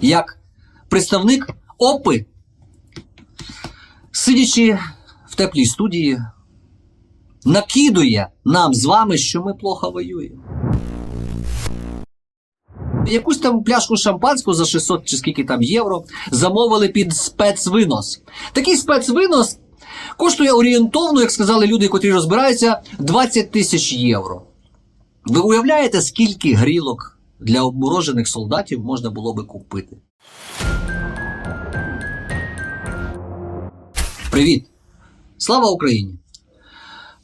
як представник ОПИ, сидячи в теплій студії, накидує нам з вами, що ми плохо воюємо. Якусь там пляшку шампанського за 600 чи скільки там євро замовили під спецвинос. Такий спецвинос коштує орієнтовно, як сказали люди, котрі розбираються, 20 тисяч євро. Ви уявляєте, скільки грілок для обморожених солдатів можна було би купити? Привіт! Слава Україні!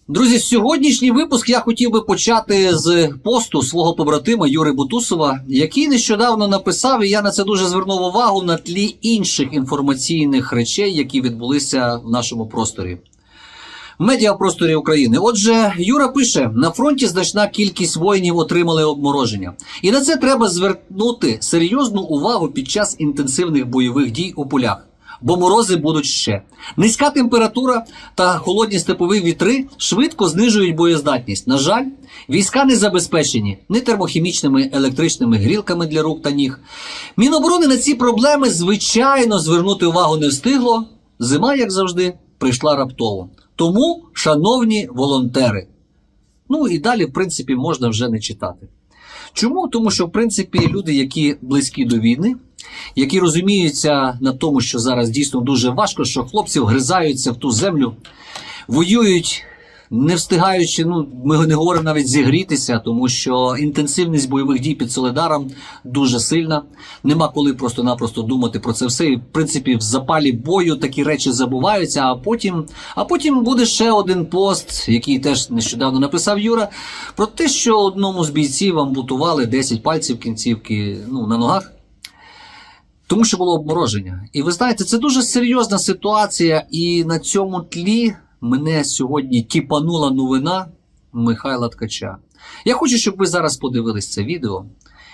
Друзі, сьогоднішній випуск я хотів би почати з посту свого побратима Юри Бутусова, який нещодавно написав, і я на це дуже звернув увагу на тлі інших інформаційних речей, які відбулися в нашому просторі. Медіапросторі України. Отже, Юра пише: на фронті значна кількість воїнів отримали обмороження, і на це треба звернути серйозну увагу під час інтенсивних бойових дій у полях. Бо морози будуть ще. Низька температура та холодні степові вітри швидко знижують боєздатність. На жаль, війська не забезпечені ні термохімічними електричними грілками для рук та ніг. Міноборони на ці проблеми, звичайно, звернути увагу не встигло. Зима, як завжди, прийшла раптово. Тому, шановні волонтери, ну і далі, в принципі, можна вже не читати. Чому? Тому що, в принципі, люди, які близькі до війни, які розуміються на тому, що зараз дійсно дуже важко, що хлопці вгризаються в ту землю, воюють, не встигаючи, ну ми не говоримо навіть зігрітися, тому що інтенсивність бойових дій під Соледаром дуже сильна. Нема коли просто-напросто думати про це все. І в принципі, в запалі бою такі речі забуваються. А потім, а потім буде ще один пост, який теж нещодавно написав Юра, про те, що одному з бійців ампутували 10 пальців кінцівки ну, на ногах. Тому що було обмороження. І ви знаєте, це дуже серйозна ситуація, і на цьому тлі мене сьогодні тіпанула новина Михайла Ткача. Я хочу, щоб ви зараз подивились це відео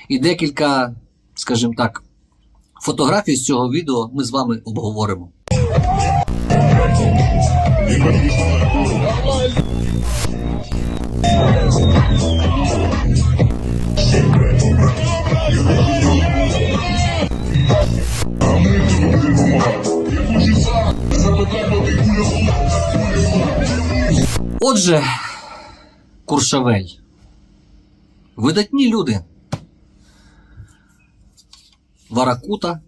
і декілька, скажімо так, фотографій з цього відео ми з вами обговоримо. Отже, Куршавель. Видатні люди. Варакута.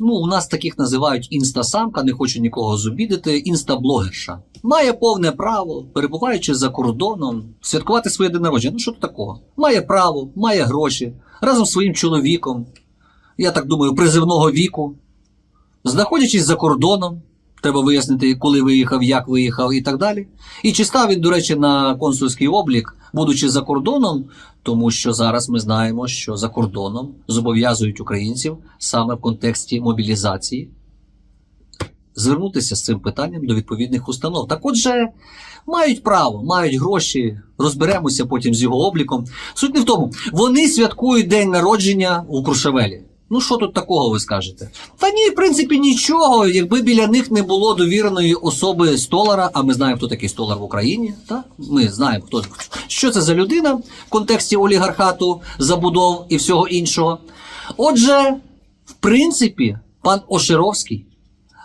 Ну, у нас таких називають інстасамка, не хочу нікого зубідити, інстаблогерша. Має повне право, перебуваючи за кордоном, святкувати своє день народження. Ну що тут такого? Має право, має гроші, разом з своїм чоловіком, я так думаю, призивного віку, знаходячись за кордоном, треба вияснити, коли виїхав, як виїхав і так далі. І чи став він, до речі, на консульський облік, будучи за кордоном, тому що зараз ми знаємо, що за кордоном зобов'язують українців саме в контексті мобілізації звернутися з цим питанням до відповідних установ. Так отже, мають право, мають гроші, розберемося потім з його обліком. Суть не в тому, вони святкують день народження у Крушавелі. Ну, що тут такого ви скажете? Та ні, в принципі, нічого, якби біля них не було довіреної особи столара, а ми знаємо, хто такий столар в Україні. Так? Ми знаємо, хто що це за людина в контексті олігархату, забудов і всього іншого. Отже, в принципі, пан Ошеровський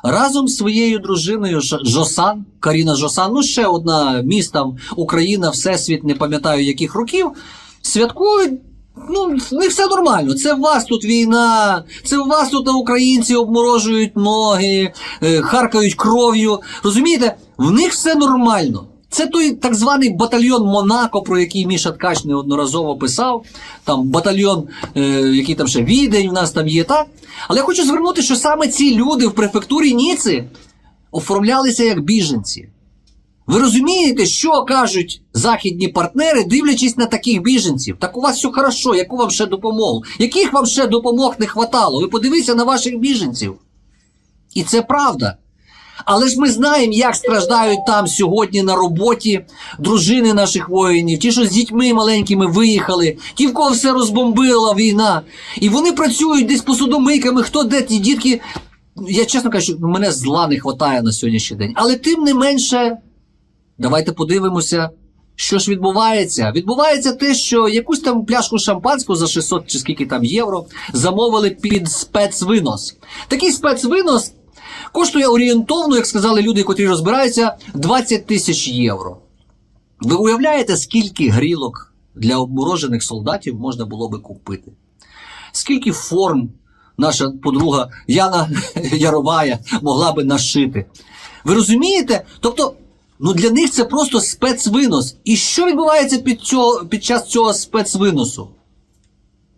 разом з своєю дружиною Жосан, Каріна Жосан, ну ще одна міс там Україна, Всесвіт, не пам'ятаю яких років, святкують. Ну, в них все нормально. Це в вас тут війна, це в вас тут українці обморожують ноги, е, харкають кров'ю. Розумієте, в них все нормально. Це той так званий батальйон Монако, про який Міша Ткач неодноразово писав. Там батальйон, е, який там ще відень в нас там є, так? Але я хочу звернути, що саме ці люди в префектурі Ніци оформлялися як біженці. Ви розумієте, що кажуть західні партнери, дивлячись на таких біженців? Так у вас все хорошо, яку вам ще допомогу? Яких вам ще допомог не хватало? Ви подивіться на ваших біженців. І це правда. Але ж ми знаємо, як страждають там сьогодні на роботі дружини наших воїнів, ті, що з дітьми маленькими виїхали, ті, в кого все розбомбила війна. І вони працюють десь посудомийками, хто де ті дітки. Я чесно кажу, мене зла не вистачає на сьогоднішній день. Але тим не менше, давайте подивимося Що ж відбувається? Відбувається те, що якусь там пляшку шампанського за 600 чи скільки там євро замовили під спецвинос. Такий спецвинос коштує орієнтовно, як сказали люди, котрі розбираються, 20 тисяч євро. Ви уявляєте, скільки грілок для обморожених солдатів можна було би купити? Скільки форм наша подруга Яна Яровая могла би нашити? Ви розумієте? Тобто, ну для них це просто спецвинос. І що відбувається під, цього, під час цього спецвиносу?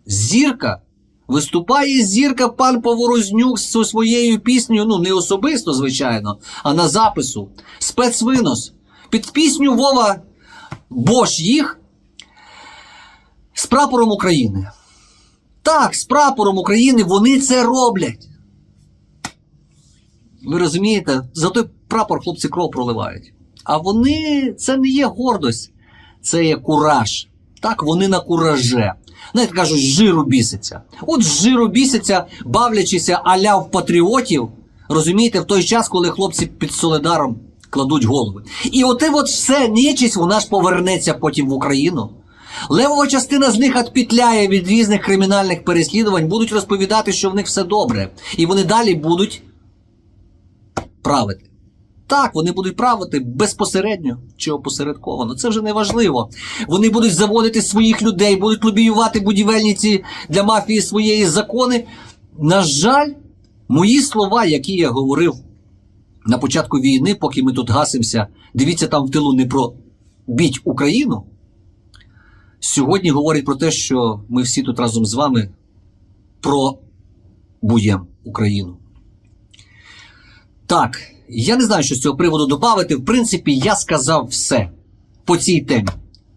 Зірка. Виступає зірка пан Поворознюк зі своєю піснею, ну не особисто, звичайно, а на запису. Спецвинос. Під пісню Вова Бош їх з прапором України. Так, з прапором України вони це роблять. Ви розумієте, за той прапор хлопці кров проливають. А вони це не є гордость, це є кураж. Так, вони на кураже. Знаєте, кажуть, жиру біситься. От жиру біситься, бавлячися аля в патріотів, розумієте, в той час, коли хлопці під Солидаром кладуть голови. І оте от все нечість, вона ж повернеться потім в Україну. Левова частина з них відпітляє від різних кримінальних переслідувань, будуть розповідати, що в них все добре. І вони далі будуть правити. Так, вони будуть правити безпосередньо чи опосередковано. Це вже не важливо. Вони будуть заводити своїх людей, будуть лобіювати будівельниці для мафії своєї закони. На жаль, мої слова, які я говорив на початку війни, поки ми тут гасимося, дивіться там в тилу не про біть Україну. Сьогодні говорять про те, що ми всі тут разом з вами про буєм Україну. Так, я не знаю, що з цього приводу додати. В принципі, я сказав все по цій темі.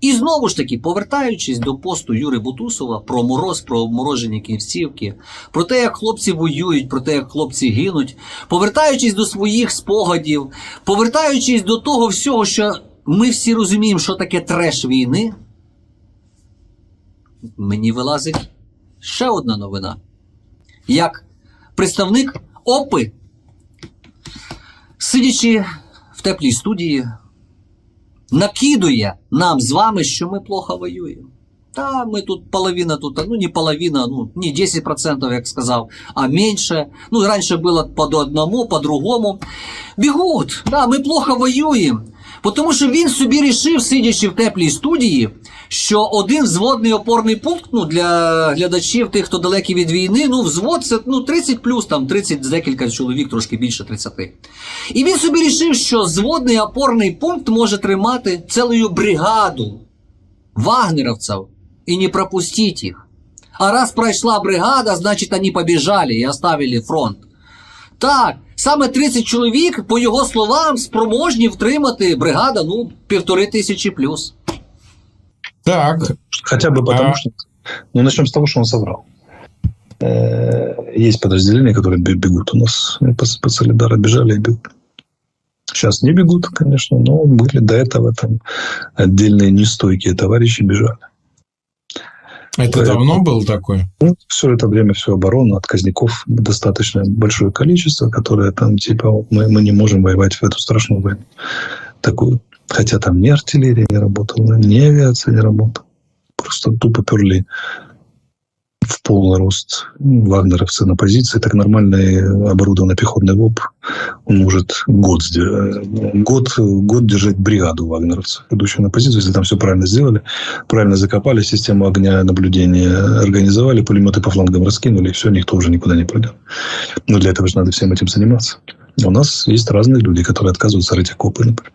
І знову ж таки, повертаючись до посту Юри Бутусова про мороз, про обморожені кінцівки, про те, як хлопці воюють, про те, як хлопці гинуть, повертаючись до своїх спогадів, повертаючись до того всього, що ми всі розуміємо, що таке треш війни, мені вилазить ще одна новина. Як представник ОПИ сидячи в теплій студії, накидує нам з вами, що ми плохо воюємо. Та ми тут половина тут, ну не половина, ну не 10%, як сказав, а меньше. Ну, раніше було по одному, по другому. Бігут, да, ми плохо воюємо. Тому що він собі рішив, сидячи в теплій студії, що один взводний опорний пункт ну, для глядачів, тих, хто далекий від війни, ну, взвод це ну, 30 плюс, там 30 з декілька чоловік, трошки більше 30. І він собі рішив, що зводний опорний пункт може тримати цілою бригаду вагнеровців і не пропустить їх. А раз пройшла бригада, значить вони побіжали і оставили фронт. Так, саме 30 чоловік, по його словам, спроможні втримати бригада, ну, півтори тисячі плюс. Так, Хотя бы потому, А. что... Ну, начнем с того, что он соврал. Э, Есть подразделения, которые бе- бегут. У нас по, по Солидара бежали и бегут. Сейчас не бегут, конечно, но были до этого там отдельные нестойкие товарищи бежали. это Поэтому- давно был такой? Ну, все это время, всю оборону, отказников достаточно большое количество, которые там, типа, мы, мы не можем воевать в эту страшную войну. Такую. Хотя там ни артиллерия не работала, ни авиация не работала. Просто тупо перли в полный рост вагнеровцы на позиции. Так нормальный оборудованный пехотный ВОП, он может год, сде- год, год держать бригаду вагнеровцев, идущую на позицию, если там все правильно сделали, правильно закопали, систему огня наблюдения организовали, пулеметы по флангам раскинули, и все, никто уже никуда не пройдет. Но для этого же надо всем этим заниматься. У нас есть разные люди, которые отказываются рыть окопы, например.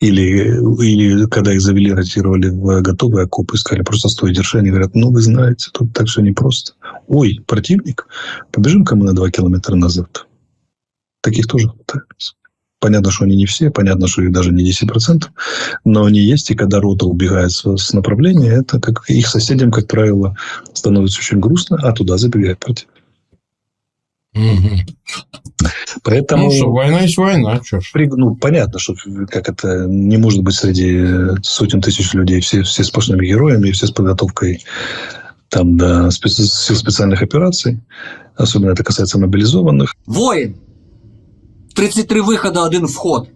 Или, или когда их завели, ротировали в готовые окопы, сказали, просто стой, держи. Они говорят, ну, вы знаете, тут так все непросто. Ой, противник, побежим-ка мы на два километра назад. Таких тоже хватает. Понятно, что они не все, понятно, что их даже не 10%, но они есть, и когда рота убегает с, направления, это как их соседям, как правило, становится очень грустно, а туда забегает противник. Мгм. Поэтому... Ну что, война есть война, что ж. При- ну, понятно, что как это не может быть среди э, сотен тысяч людей все, все сплошными героями и все с подготовкой там до специ- сил специальных операций. Особенно это касается мобилизованных. Воїн. 33 виходи, один вход.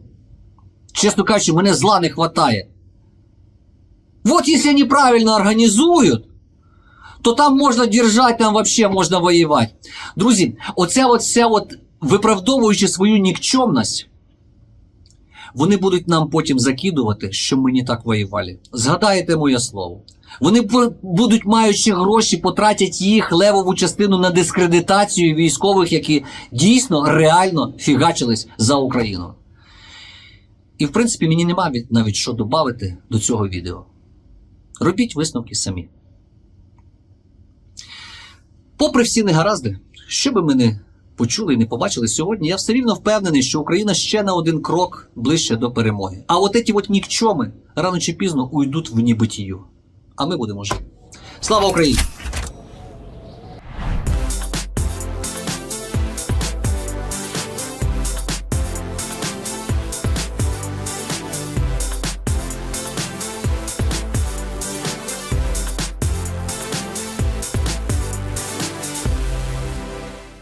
Чесно кажучи, мене зла не хватає. Вот если неправильно організують, то там можна держати, там вообще можна воювати. Друзі, оця от вся от виправдовуючи свою нікчемність, вони будуть нам потім закидувати, що ми не так воювали. Згадаєте моє слово. Вони будуть, маючи гроші, потратять їх левову частину на дискредитацію військових, які дійсно реально фігачились за Україну. І в принципі мені нема навіть що додати до цього відео. Робіть висновки самі. Попри всі негаразди, що би ми не почули і не побачили сьогодні, я все рівно впевнений, що Україна ще на один крок ближче до перемоги. А от ці от нікчоми рано чи пізно уйдуть в нібитію. А ми будемо жити. Слава Україні!